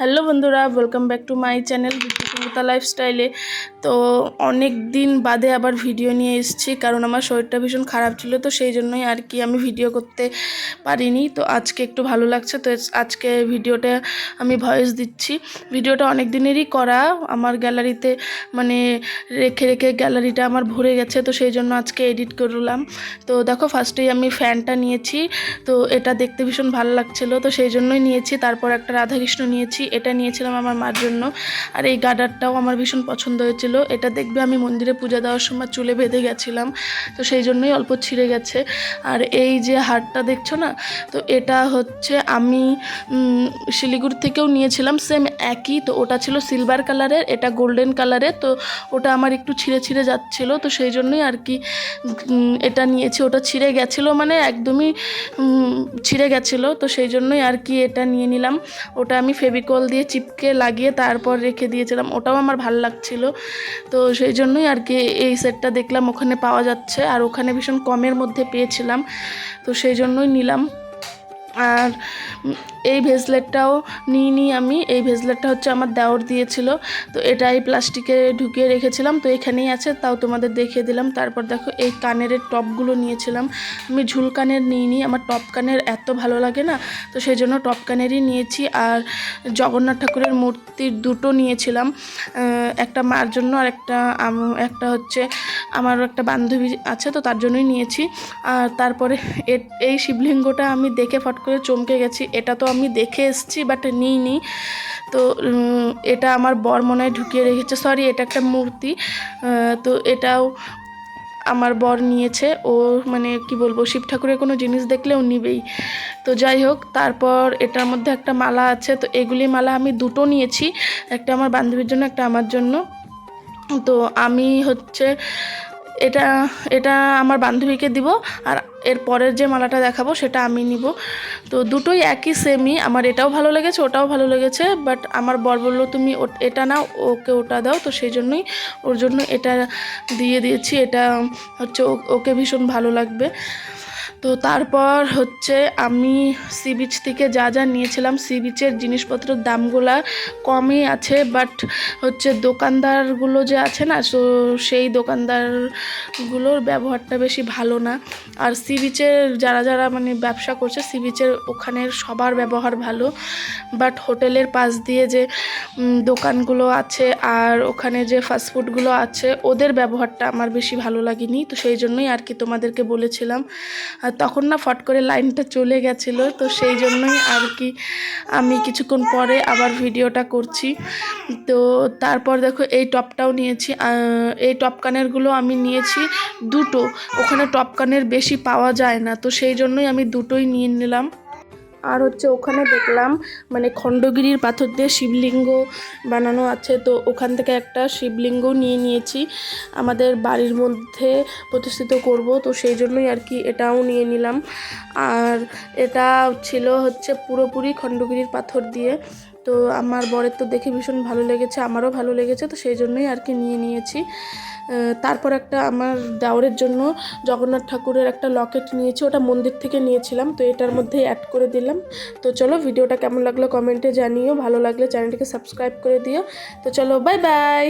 Hello বন্ধুরা welcome back to my channel বিদ্যুৎমতা লাইফস্টাইলে তো অনেক দিন বাদে আবার ভিডিও নিয়ে এসেছি, কারণ আমার শরীরটা ভীষণ খারাপ ছিল, তো সেই জন্যই আর কি আমি ভিডিও করতে পারিনি। তো আজকে একটু ভালো লাগছে, তো আজকে ভিডিওটা আমি ভয়েস দিচ্ছি। ভিডিওটা অনেক দিনেরই করা, আমার গ্যালারিতে মানে রেখে রেখে গ্যালারিটা আমার ভরে গেছে, তো সেই জন্য আজকে এডিট করলাম। তো দেখো ফার্স্টেই আমি ফ্যানটা নিয়েছি, তো এটা দেখতে ভীষণ ভালো লাগছিল, তো সেই জন্যই নিয়েছি। তারপর একটা রাধাকৃষ্ণ নিয়েছি এটা নিয়েছিলাম আমার মার জন্য। আর এই গার্ডারটাও আমার ভীষণ পছন্দ হয়েছিল। এটা দেখবে আমি মন্দিরে পূজা দেওয়ার সময় চুলে বেঁধে গেছিলাম। তো সেই জন্যই অল্প ছিঁড়ে গেছে। আর এই যে হারটা দেখছ না? তো এটা হচ্ছে আমি শিলিগুড়ি থেকেও নিয়েছিলাম। সেম একই, তো ওটা ছিল সিলভার কালারের, এটা গোল্ডেন কালারের। তো ওটা আমার একটু ছিঁড়ে ছিঁড়ে যাচ্ছিল। তো সেই জন্যই আর কি এটা নিয়েছি। ওটা ছিঁড়ে গেছিল মানে একদমই ছিঁড়ে গেছিল। তো সেই জন্যই আর কি এটা নিয়ে নিলাম। ওটা আমি ফেভিকল দিয়ে চিপকে লাগিয়ে তারপর রেখে দিয়েছিলাম। ওটাও আমার ভালো লাগছিল। তো সেই জন্যই আর কি এই সেটটা দেখলাম, ওখানে পাওয়া যাচ্ছে। আর ওখানে ভীষণ কমের মধ্যে পেয়েছিলাম। তো সেই জন্যই নিলাম। আর এই ভেসলেটটাও নিই আমি, এই ভেসলেটটা হচ্ছে আমার দেওর দিয়েছিল। তো এটা এই প্লাস্টিকে ঢুকিয়ে রেখেছিলাম। তো এখানেই আছে, তাও তোমাদের দেখিয়ে দিলাম। তারপর দেখো, এই কানের টপগুলো নিয়েছিলাম। আমি ঝুল কানের নিয়ে নিই, আমার টপ কানের এত ভালো লাগে না, তো সেই জন্য টপ কানেরই নিয়েছি। আর জগন্নাথ ঠাকুরের মূর্তির দুটো নিয়েছিলাম একটা মার জন্য আর একটা একটা হচ্ছে আমার একটা বান্ধবী আছে তো তার জন্যই নিয়েছি। আর তারপরে এই শিবলিঙ্গটা আমি দেখে ফট করে চমকে গেছি। এটা তো আমি দেখে এসেছি বাট নিইনি। তো এটা আমার বর মনে হয় ঢুকিয়ে রেখেছে। সরি এটা একটা মূর্তি। তো এটাও আমার বর নিয়েছে। ও মানে কি বলব, শিব ঠাকুরের কোনো জিনিস দেখলে ও নিবেই। তো যাই হোক, তারপর এটার মধ্যে একটা মালা আছে। তো এগুলি মালা আমি দুটো নিয়েছি। একটা আমার বান্ধবীর জন্য, একটা আমার জন্য। তো আমি হচ্ছে এটা এটা আমার বান্ধবীকে দিব আর এর পরের যে মালাটা দেখাবো সেটা আমি নিব। তো দুটোই একই সেমই আমার এটাও ভালো লেগেছে, ওটাও ভালো লেগেছে বাট আমার বর বলল, তুমি এটা নাও, ওকে ওটা দাও। তো সেই জন্যই ওর জন্য এটা দিয়ে দিয়েছি। এটা হচ্ছে ওকে ভীষণ ভালো লাগবে। তো তারপর হচ্ছে আমি সি বিচ থেকে যা যা নিয়েছিলাম, সি বিচের জিনিসপত্রের দামগুলা কমই আছে বাট হচ্ছে দোকানদারগুলো যে আছে না সো সেই দোকানদারগুলোর ব্যবহারটা বেশি ভালো না। আর সি বিচের যারা যারা মানে ব্যবসা করছে, সি বিচের ওখানের সবার ব্যবহার ভালো বাট হোটেলের পাশ দিয়ে যে দোকানগুলো আছে আর ওখানে যে ফাস্টফুডগুলো আছে, ওদের ব্যবহারটা আমার বেশি ভালো লাগেনি, তো সেই জন্যই আর কি তোমাদেরকে বলেছিলাম। আর তখন না ফট করে লাইনটা চলে গেছিল, তো সেই জন্যই আর কি আমি কিছুক্ষণ পরে আবার ভিডিওটা করছি। তো তারপর দেখো এই টপটাও নিয়েছি এই টপ কানেরগুলো আমি নিয়েছি দুটো, ওখানে টপ কানের বেশি পাওয়া যায় না, তো সেই জন্যই আমি দুটোই নিয়ে নিলাম। আর হচ্ছে ওখানে দেখলাম মানে খণ্ডগিরির পাথর দিয়ে শিবলিঙ্গ বানানো আছে, তো ওখান থেকে একটা শিবলিঙ্গ নিয়ে নিয়েছি। আমাদের বাড়ির মধ্যে প্রতিষ্ঠিত করব, তো সেই জন্যই আর কি এটাও নিয়ে নিলাম। আর এটা ছিল হচ্ছে পুরোপুরি খণ্ডগিরির পাথর দিয়ে, তো আমার বরের তো দেখে ভীষণ ভালো লেগেছে, আমারও ভালো লেগেছে, তো সেই জন্যই আর কি নিয়ে নিয়েছি। তারপর একটা আমার দেওরের জন্য জগন্নাথ ঠাকুরের একটা লকেট নিয়েছি, ওটা মন্দির থেকে নিয়েছিলাম, তো এটার মধ্যে অ্যাড করে দিলাম তো চলো ভিডিওটা কেমন লাগল কমেন্টে জানিও। ভালো লাগলে চ্যানেলটিকে সাবস্ক্রাইব করে দিও। তো চলো বাই বাই